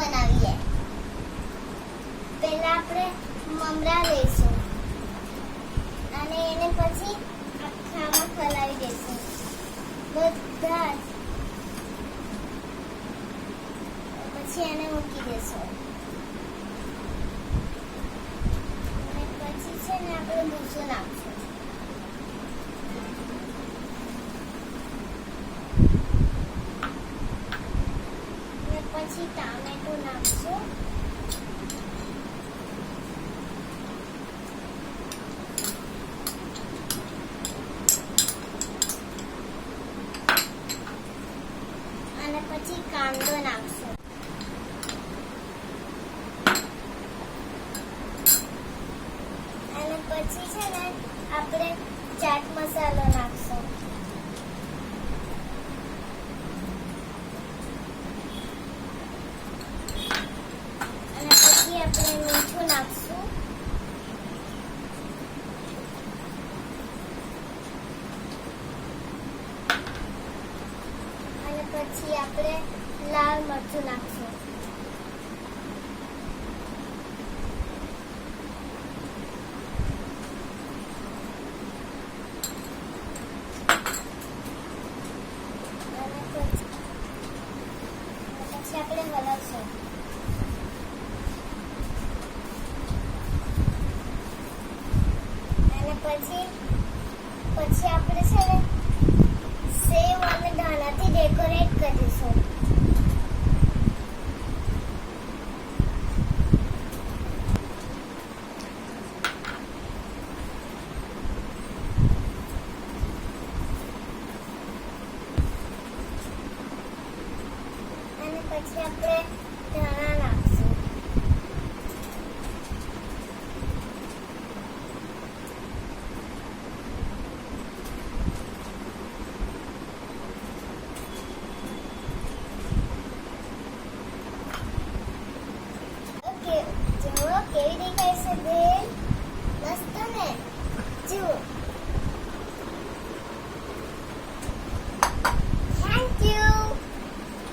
બનાવીએ. પહેલા આપણે મમરા લઈશું. અને એને પછી આખામાં ફલાવી દઈશું. બધા પછી એને મૂકી દેશું અને પછી છે ને આપણે ભૂસો નાખશું. પછી ટામેટું નાખશું અને પછી કાંદો નાખશું. અને પછી છે ને આપણે ચાટ મસાલો નાખશું અને પછી આપણે મીઠું નાખશું અને પછી આપણે લાલ મરચું નાખશું. પછી આપણે હલાવશું અને પછી પછી આપણે છે ને સેવ нарисован. Они કેવી દેખાય છે બે